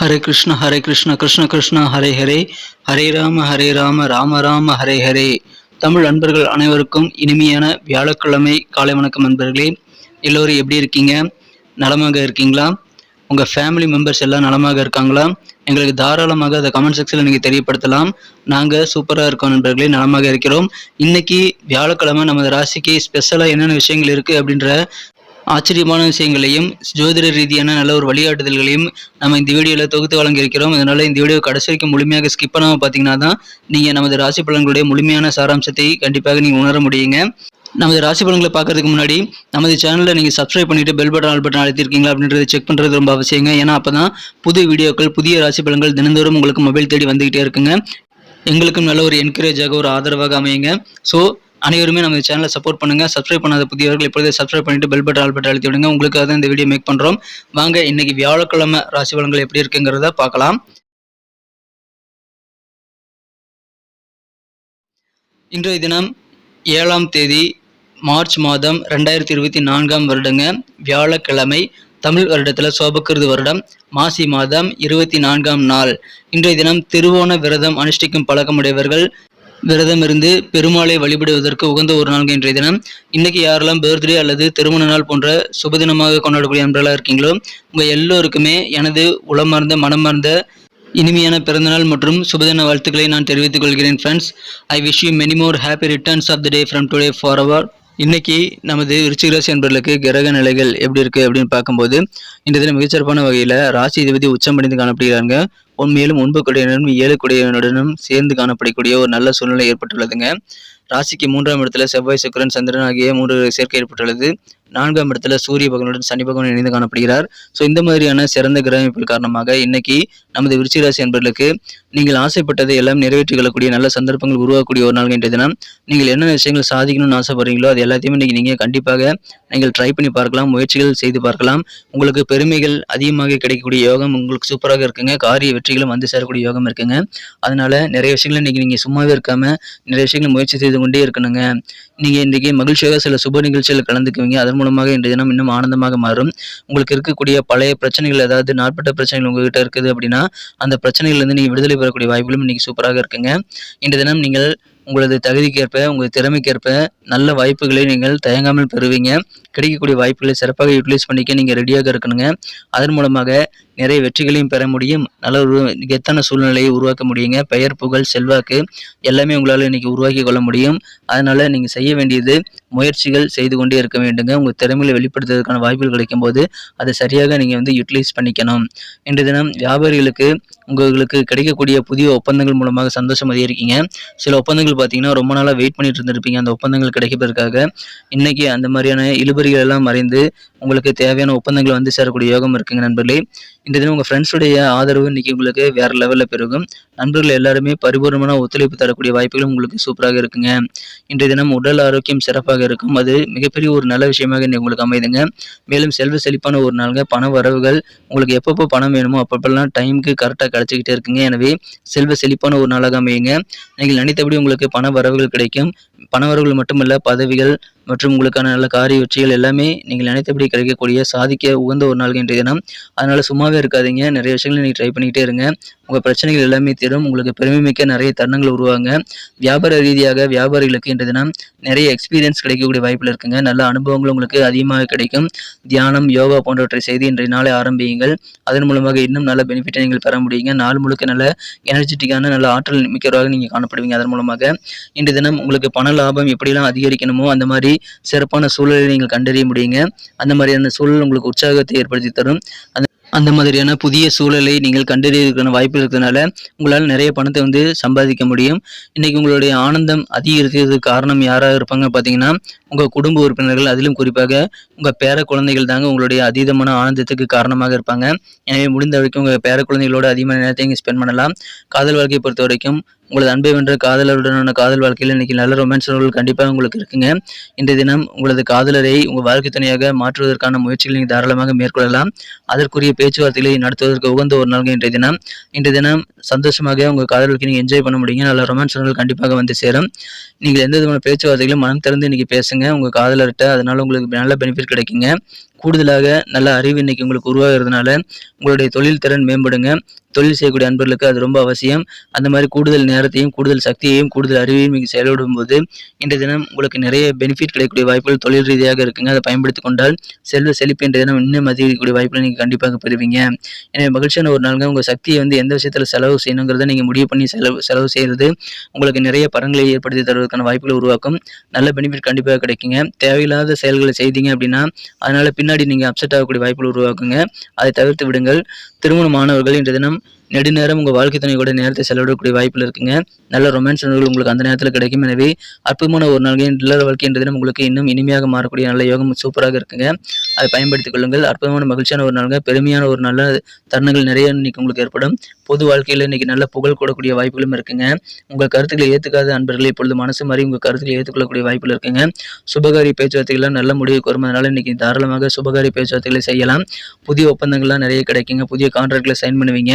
ஹரே கிருஷ்ண ஹரே கிருஷ்ண கிருஷ்ண கிருஷ்ண ஹரே ஹரே. ஹரே ராம ஹரே ராம ராம ராம ஹரே ஹரே. தமிழ் அன்பர்கள் அனைவருக்கும் இனிமையான வியாழக்கிழமை காலை வணக்கம் நண்பர்களே எல்லோரும் எப்படி இருக்கீங்க? நலமாக இருக்கீங்களா? உங்கள் ஃபேமிலி மெம்பர்ஸ் எல்லாம் நலமாக இருக்காங்களா? எங்களுக்கு தாராளமாக அதை கமெண்ட் செக்ஷனில் நீங்கள் தெரியப்படுத்தலாம். நாங்கள் சூப்பராக இருக்கோம் நண்பர்களே நலமாக இருக்கிறோம். இன்னைக்கு வியாழக்கிழமை நமது ராசிக்கு ஸ்பெஷலாக என்னென்ன விஷயங்கள் இருக்குது அப்படின்ற ஆச்சரியமான விஷயங்களையும் ஜோதிட ரீதியான நல்ல ஒரு வழிகாட்டுதல்களையும் நம்ம இந்த வீடியோவில் தொகுத்து வழங்கியிருக்கிறோம். அதனால் இந்த வீடியோ கடைசி வரைக்கும் முழுமையாக ஸ்கிப் பண்ணாமல் பார்த்தீங்கன்னா தான் நீங்கள் நமது ராசி பலன்களுடைய முழுமையான சாராம்சத்தை கண்டிப்பாக நீங்கள் உணர முடியுங்க. நமது ராசி பலன்களை பார்க்கறதுக்கு முன்னாடி நமது சேனலில் நீங்கள் சப்ஸ்கிரைப் பண்ணிட்டு பெல் பட்டன் ஆல் பட்டன் அழுத்திருக்கீங்களா அப்படின்றத செக் பண்ணுறது ரொம்ப அவசியங்க. ஏன்னா அப்போ தான் புது வீடியோக்கள் புதிய ராசி பலன்கள் தினந்தோறும் உங்களுக்கு மொபைல் தேடி வந்துகிட்டே இருக்குங்க. எங்களுக்கும் நல்ல ஒரு என்கரேஜாக ஒரு ஆதரவாக அமையுங்க. ஸோ அனைவருமே நம்ம சேனலை சப்போர்ட் பண்ணுங்க. சப்ஸ்கிரைப் பண்ணாத புதியவர்கள் இப்பொழுதே சப்ஸ்கிரைப் பண்ணிட்டு பெல் பட்டன் ஆல் பட்டன் அழுத்தி விடுங்க. உங்களுக்காக தான் இந்த வீடியோ மேக் பண்றோம். வாங்க இன்னைக்கு வியாழக்கிழமை ராசி பலன்கள் எப்படி இருக்குங்கிறத பார்க்கலாம். இன்றைய தினம் ஏழாம் தேதி மார்ச் மாதம் ரெண்டாயிரத்தி இருபத்தி நான்காம் வருடங்க. வியாழக்கிழமை தமிழ் வருடத்தில் சோபக்கிருது வருடம். மாசி மாதம் இருபத்தி நான்காம் நாள். இன்றைய தினம் திருவோண விரதம் அனுஷ்டிக்கும் பழக்கமுடையவர்கள் விரதம் இருந்து பெருமாளை வழிபடுவதற்கு உகந்த ஒரு நாள் இன்றைய தினம். இன்னைக்கு யாரெல்லாம் பர்த்டே அல்லது திருமண நாள் போன்ற சுபதினமாக கொண்டாடக்கூடிய நண்பர்களாக இருக்கீங்களோ உங்கள் எல்லோருக்குமே எனது உளமார்ந்த மனமார்ந்த இனிமையான பிறந்தநாள் மற்றும் சுபதின வாழ்த்துக்களை நான் தெரிவித்துக் கொள்கிறேன் friends I wish you many more happy returns of the day from today for அவர் இன்னைக்கு நமது விருச்சிக ராசி என்பர்களுக்கு கிரக நிலைகள் எப்படி இருக்கு அப்படின்னு பார்க்கும்போது இந்த தினம் மிகச்சிறப்பான வகையில் ராசி அதிபதி உச்சமடைந்து காணப்படுகிறாங்க. உண்மையிலும் ஒன்பது கொடையினரும் ஏழு கொடையினருடனும் சேர்ந்து காணப்படக்கூடிய ஒரு நல்ல சூழ்நிலை ஏற்பட்டுள்ளதுங்க. ராசிக்கு மூன்றாம் இடத்துல செவ்வாய் சுக்கரன் சந்திரன் ஆகிய மூன்று சேர்க்கை ஏற்பட்டுள்ளது. நான்காம் இடத்துல சூரிய பகவானுடன் சனி பகவான் இணைந்து காணப்படுகிறார். ஸோ இந்த மாதிரியான சிறந்த கிரக காரணமாக இன்னைக்கு நமது விருச்சி ராசி என்பர்களுக்கு நீங்கள் ஆசைப்பட்டதை எல்லாம் நிறைவேற்றிக் கொள்ளக்கூடிய நல்ல சந்தர்ப்பங்கள் உருவாக்கக்கூடிய ஒரு நாள் என்ற தினம். நீங்கள் என்னென்ன விஷயங்கள் சாதிக்கணும்னு ஆசைப்படுறீங்களோ அது எல்லாத்தையுமே இன்னைக்கு நீங்கள் கண்டிப்பாக நீங்கள் ட்ரை பண்ணி பார்க்கலாம் முயற்சிகள் செய்து பார்க்கலாம். உங்களுக்கு பெருமைகள் அதிகமாக கிடைக்கக்கூடிய யோகம் உங்களுக்கு சூப்பராக இருக்குங்க. காரிய வெற்றிகளும் வந்து சேரக்கூடிய யோகம் இருக்குங்க. அதனால நிறைய விஷயங்களை இன்னைக்கு நீங்கள் சும்மாவே இருக்காம நிறைய விஷயங்களை முயற்சி செய்து கொண்டே இருக்கணுங்க. நீங்கள் இன்றைக்கி மகிழ்ச்சியாக சில சுப நிகழ்ச்சிகள் கலந்துக்குவீங்க. அதன் மூலமாக இன்றைய தினம் இன்னும் ஆனந்தமாக மாறும். உங்களுக்கு இருக்கக்கூடிய பழைய பிரச்சனைகள் ஏதாவது நாட்பட்ட பிரச்சனைகள் உங்ககிட்ட இருக்குது அப்படின்னா அந்த பிரச்சனைகள்லேருந்து நீங்கள் விடுதலை பெறக்கூடிய வாய்ப்புகளும் இன்றைக்கி சூப்பராக இருக்குங்க. இன்றைய தினம் நீங்கள் உங்களது தகுதிக்கேற்ப உங்களது திறமைக்கேற்ப நல்ல வாய்ப்புகளை நீங்கள் தயங்காமல் பெறுவீங்க. கிடைக்கக்கூடிய வாய்ப்புகளை சிறப்பாக யூட்டிலைஸ் பண்ணிக்க நீங்கள் ரெடியாக இருக்கணுங்க. அதன் மூலமாக நிறைய வெற்றிகளையும் பெற முடியும். நல்ல ஒரு கெத்தான சூழ்நிலையை உருவாக்க முடியுங்க. பெயர் புகழ் செல்வாக்கு எல்லாமே உங்களால் இன்றைக்கி உருவாக்கி கொள்ள முடியும். அதனால் நீங்கள் செய்ய வேண்டியது முயற்சிகள் செய்து கொண்டே இருக்க வேண்டுங்க. உங்கள் திறமையை வெளிப்படுத்துவதற்கான வாய்ப்புகள் கிடைக்கும் போது அதை சரியாக நீங்கள் வந்து யூட்டிலைஸ் பண்ணிக்கணும். இன்றைய தினம் வியாபாரிகளுக்கு உங்களுக்கு கிடைக்கக்கூடிய புதிய ஒப்பந்தங்கள் மூலமாக சந்தோஷம் அதிகரிக்கீங்க. சில ஒப்பந்தங்கள் பார்த்தீங்கன்னா ரொம்ப நாளாக வெயிட் பண்ணிட்டு இருந்திருப்பீங்க. அந்த ஒப்பந்தங்கள் கிடைப்பதற்காக இன்னைக்கு அந்த மாதிரியான இழுபறிகள் எல்லாம் மறைந்து உங்களுக்கு தேவையான ஒப்பந்தங்கள் வந்து சேரக்கூடிய யோகம் இருக்குங்க நண்பர்களே. இந்த தினம் உங்கள் ஃப்ரெண்ட்ஸுடைய ஆதரவு இன்னைக்கு உங்களுக்கு வேறு லெவலில் பெருகும். நண்பர்கள் எல்லாருமே பரிபூர்ணமான ஒத்துழைப்பு தரக்கூடிய வாய்ப்புகளும் உங்களுக்கு சூப்பராக இருக்குங்க. இன்றைய தினம் உடல் ஆரோக்கியம் சிறப்பாக இருக்கும். அது மிகப்பெரிய ஒரு நல்ல விஷயமாக இன்னைக்கு உங்களுக்கு அமைதுங்க. மேலும் செல்வ செழிப்பான ஒரு நாளுங்க. பண வரவுகள் உங்களுக்கு எப்பப்போ பணம் வேணுமோ அப்பப்பெல்லாம் டைமுக்கு கரெக்டாக கிடச்சிக்கிட்டே இருக்குங்க. எனவே செல்வ செழிப்பான ஒரு நாளாக அமையுங்க. நீங்கள் நினைத்தபடி உங்களுக்கு பண வரவுகள் கிடைக்கும். பண வரவுகள் மட்டுமல்ல பதவிகள் மற்றும் உங்களுக்கான நல்ல காரிய வெற்றிகள் எல்லாமே நீங்கள் நினைத்தபடி கிடைக்கக்கூடிய சாதிக்க உகந்த ஒரு நாள் இன்றைய தினம். அதனால் சும்மாவே இருக்காதீங்க. நிறைய விஷயங்களை நீங்கள் ட்ரை பண்ணிக்கிட்டே இருங்க. உங்கள் பிரச்சனைகள் எல்லாமே தீரும். உங்களுக்கு பெருமை மிக்க நிறைய தருணங்கள் உருவாங்க. வியாபார ரீதியாக வியாபாரிகளுக்கு இன்றைய தினம் நிறைய எக்ஸ்பீரியன்ஸ் கிடைக்கக்கூடிய வாய்ப்பில் இருக்குங்க. நல்ல அனுபவங்கள் உங்களுக்கு அதிகமாக கிடைக்கும். தியானம் யோகா போன்றவற்றை செய்து இன்றைய நாளை ஆரம்பியுங்கள். அதன் மூலமாக இன்னும் நல்ல பெனிஃபிட்டை நீங்கள் பெற முடியுங்க. நாள் முழுக்க நல்ல எனர்ஜெட்டிக்கான நல்ல ஆற்றல் மிக்கவராக நீங்கள் காணப்படுவீங்க. அதன் மூலமாக இன்றைய தினம் உங்களுக்கு பண லாபம் எப்படிலாம் அதிகரிக்கணுமோ அந்த மாதிரி சிறப்பான சூழலை நீங்கள் கண்டறிய முடியுங்க. அந்த மாதிரியான சூழல் உங்களுக்கு உற்சாகத்தை ஏற்படுத்தி தரும். அந்த அந்த மாதிரியான புதிய சூழலை நீங்கள் கண்டறியதுக்கான வாய்ப்பு இருக்கிறதுனால உங்களால் நிறைய பணத்தை வந்து சம்பாதிக்க முடியும். இன்னைக்கு உங்களுடைய ஆனந்தம் அதிகரிக்கிறதுக்கு காரணம் யாராக இருப்பாங்க பார்த்தீங்கன்னா உங்கள் குடும்ப உறுப்பினர்கள். அதிலும் குறிப்பாக உங்கள் பேர குழந்தைகள் தாங்க உங்களுடைய அதீதமான ஆனந்தத்துக்கு காரணமாக இருப்பாங்க. எனவே முடிந்த வரைக்கும் உங்கள் பேர குழந்தைகளோட அதிகமான நேரத்தை நீங்கள் ஸ்பெண்ட் பண்ணலாம். காதல் வாழ்க்கையை பொறுத்த வரைக்கும் உங்களது அன்பை வென்ற காதலருடனான காதல் வாழ்க்கையில் இன்னைக்கு நல்ல ரொமான்ஸ் உறவுகள் கண்டிப்பாக உங்களுக்கு இருக்குங்க. இன்றைய தினம் உங்களது காதலரை உங்கள் வாழ்க்கை துணையாக மாற்றுவதற்கான முயற்சிகளை நீங்கள் தாராளமாக மேற்கொள்ளலாம். அதற்குரிய பேச்சுவார்த்தைகளை நடத்துவதற்கு உகந்த ஒரு நாள் இன்றைய தினம். இன்றைய தினம் சந்தோஷமாக உங்கள் காதலுக்கு நீங்கள் என்ஜாய் பண்ண முடியுங்க. நல்ல ரொமான்ஸ் உறவுகள் கண்டிப்பாக வந்து சேரும். நீங்கள் எந்த விதமான பேச்சுவார்த்தைகளும் மனம் திறந்து இன்னைக்கு பேசுங்க. உங்கள் காதலர்கிட்ட அதனால உங்களுக்கு நல்ல பெனிஃபிட் கிடைக்குங்க. கூடுதலாக நல்ல அறிவு இன்னைக்கு உங்களுக்கு உருவாகிறதுனால உங்களுடைய தொழில் திறன் மேம்படுங்க. தொழில் செய்யக்கூடிய அன்பர்களுக்கு அது ரொம்ப அவசியம். அந்த மாதிரி கூடுதல் நேரத்தையும் கூடுதல் சக்தியையும் கூடுதல் அறிவையும் நீங்கள் செயல்படும் போது இன்றைய தினம் உங்களுக்கு நிறைய பெனிஃபிட் கிடைக்கக்கூடிய வாய்ப்புகள் தொழில் ரீதியாக இருக்குங்க. அதை பயன்படுத்தி கொண்டால் செல்வ செழிப்பு இன்றைய தினம் இன்னும் அதிகரிக்கக்கூடிய வாய்ப்புகளை நீங்கள் கண்டிப்பாக பெறுவீங்க. எனவே மகிழ்ச்சியான ஒரு நாளுங்க. உங்கள் சக்தியை வந்து எந்த விஷயத்தில் செலவு செய்யணுங்கிறத நீங்கள் முடிவு பண்ணி செலவு செலவு செய்கிறது உங்களுக்கு நிறைய பலன்களை ஏற்படுத்தி தருவதற்கான வாய்ப்புகளை உருவாக்கும். நல்ல பெனிஃபிட் கண்டிப்பாக கிடைக்குங்க. தேவையில்லாத செயல்களை செய்தீங்க அப்படின்னா அதனால பின்னாடி நீங்கள் அப்செட் ஆகக்கூடிய வாய்ப்புகள் உருவாக்குங்க. அதை தவிர்த்து விடுங்கள். திருமணமானவர்கள் இன்றைய தினம் நெடுநேரம் உங்கள் வாழ்க்கை துணை கூட நேரத்தை செலவிடக்கூடிய வாய்ப்பில் இருக்குங்க. நல்ல ரொமான்ஸ் உணர்வுகள் உங்களுக்கு அந்த நேரத்தில் கிடைக்கும். எனவே அற்புதமான ஒரு நாள் இல்லற வாழ்க்கை என்ற தினம் உங்களுக்கு இன்னும் இனிமையாக மாறக்கூடிய நல்ல யோகம் சூப்பராக இருக்குங்க. அதை பயன்படுத்திக் கொள்ளுங்கள். அற்புதமான மகிழ்ச்சியான ஒரு நாளுங்க. பெருமையான ஒரு நல்ல தருணங்கள் நிறைய இன்னைக்கு உங்களுக்கு ஏற்படும். பொது வாழ்க்கையில் இன்னைக்கு நல்ல புகழ் கூடக்கூடிய வாய்ப்புகளும் இருக்குங்க. உங்கள் கருத்துக்களை ஏற்றுக்காத அன்பர்களை இப்பொழுது மனசு மாதிரி உங்கள் கருத்துக்களை ஏற்றுக்கொள்ளக்கூடிய வாய்ப்பில் இருக்குங்க. சுபகாரி பேச்சுவார்த்தைகள்லாம் நல்ல முடிவுக்கு வரும் அதனால இன்னைக்கு தாராளமாக சுபகாரி பேச்சுவார்த்தைகளை செய்யலாம். புதிய ஒப்பந்தங்கள்லாம் நிறைய கிடைக்குங்க. புதிய கான்ட்ராக்டில் சைன் பண்ணுவீங்க.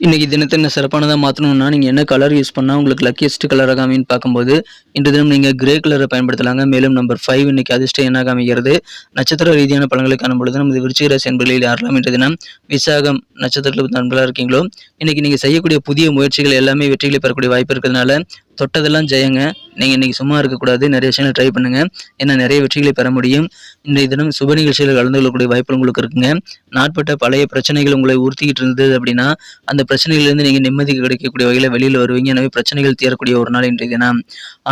இன்றைக்கி தினத்தை என்ன சிறப்பானதாக மாற்றணும்னா நீங்கள் என்ன கலர் யூஸ் பண்ணால் உங்களுக்கு லக்கியஸ்ட் கலராக அமைன்னு பார்க்கும்போது இன்று தினம் நீங்கள் கிரே கலரை பயன்படுத்தலாங்க. மேலும் நம்பர் ஃபைவ் இன்றைக்கி அதிர்ஷ்டம் என்ன அமைகிறது நட்சத்திர ரீதியான பலன்களை காணும்பொழுது நமது விருச்சிக ராசி என்பர்களில் யாரெல்லாம் இன்று தினம் விசாகம் நட்சத்திரத்தில் நண்பர்களாக இருக்கீங்களோ இன்றைக்கி நீங்கள் செய்யக்கூடிய புதிய முயற்சிகள் எல்லாமே வெற்றிகளை பெறக்கூடிய வாய்ப்பு இருக்கிறதுனால தொட்டதெல்லாம் ஜெயங்க. நீங்கள் இன்றைக்கி சும்மா இருக்கக்கூடாது. நிறைய விஷயங்கள் ட்ரை பண்ணுங்கள் ஏன்னா நிறைய வெற்றிகளை பெற முடியும். இன்றைய தினம் சுப நிகழ்ச்சியில் கலந்து கொள்ளக்கூடிய வாய்ப்புகள் உங்களுக்கு இருக்குங்க. நாட்பட்ட பழைய பிரச்சனைகள் உங்களை உறுத்திக்கிட்டு இருந்தது அப்படின்னா அந்த பிரச்சனைகள்லேருந்து நீங்கள் நிம்மதி கிடைக்கக்கூடிய வகையில் வெளியில் வருவீங்க. எனவே பிரச்சனைகள் தீரக்கூடிய ஒரு நாள் இன்றைய தினம்.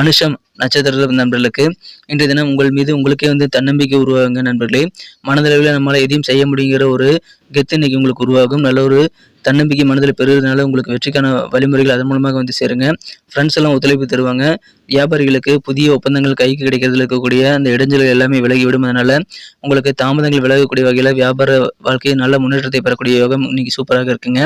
அனுஷம் நட்சத்திர நண்பர்களுக்கு இன்றைய தினம் உங்கள் மீது உங்களுக்கே வந்து தன்னம்பிக்கை உருவாகுங்க நண்பர்களே. மனதளவில் நம்மளால் எதையும் செய்ய முடியுங்கிற ஒரு கெத்து இன்னைக்கு உங்களுக்கு உருவாகும். நல்ல ஒரு தன்னம்பிக்கை மனதில் பெறுகிறதுனால உங்களுக்கு வெற்றிக்கான வழிமுறைகள் அதன் மூலமாக வந்து சேருங்க. ஃப்ரெண்ட்ஸ் எல்லாம் ஒத்துழைப்பு தருவாங்க. வியாபாரிகளுக்கு புதிய ஒப்பந்தங்கள் கைக்கு கிடைக்கிறதுல இருக்கக்கூடிய அந்த இடைஞ்சல்கள் எல்லாமே விலகி விடும் அதனால உங்களுக்கு தாமதங்கள் விலகக்கூடிய வகையில் வியாபார வாழ்க்கையை நல்ல முன்னேற்றத்தை பெறக்கூடிய யோகம் இன்னைக்கு சூப்பராக இருக்குங்க.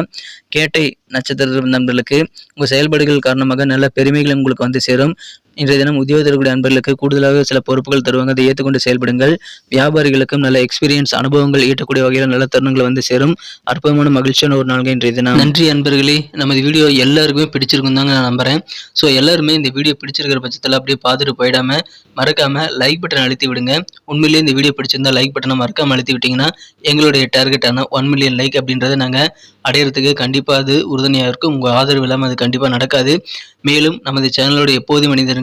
கேட்டை நட்சத்திர நண்பர்களுக்கு உங்கள் செயல்பாடுகள் காரணமாக நல்ல பெருமைகள் உங்களுக்கு வந்து சேரும். இன்றைய தினம் உத்தியோக நண்பர்களுக்கு அன்பர்களுக்கு கூடுதலாக சில பொறுப்புகள் தருவாங்க. அதை ஏற்றுக்கொண்டு செயல்படுங்கள். வியாபாரிகளுக்கும் நல்ல எக்ஸ்பீரியன்ஸ் அனுபவங்கள் ஈட்டக்கூடிய வகையில் நல்ல தருணங்கள் வந்து சேரும். அற்புதமான மகிழ்ச்சியான ஒரு நாள்கள் இன்றைய தினம். நன்றி அன்பர்களே. நமது வீடியோ எல்லாருக்குமே பிடிச்சிருக்கும் தாங்க நான் நம்புறேன். ஸோ எல்லாருமே இந்த வீடியோ பிடிச்சிருக்கிற பட்சத்தில் அப்படியே பார்த்துட்டு போயிடாம மறக்காம லைக் பட்டன் அழுத்தி விடுங்க. உண்மையிலேயே இந்த வீடியோ பிடிச்சிருந்தா லைக் பட்டனை மறக்காம அழுத்தி விட்டீங்கன்னா எங்களுடைய டார்கெட்டான ஒன் மில்லியன் லைக் அப்படின்றத நாங்கள் அடையிறதுக்கு கண்டிப்பாக அது உறுதுணையாக இருக்கும். உங்கள் ஆதரவு இல்லாமல் அது கண்டிப்பாக நடக்காது. மேலும் நமது சேனலோட எப்போதும் மனிதர்கள்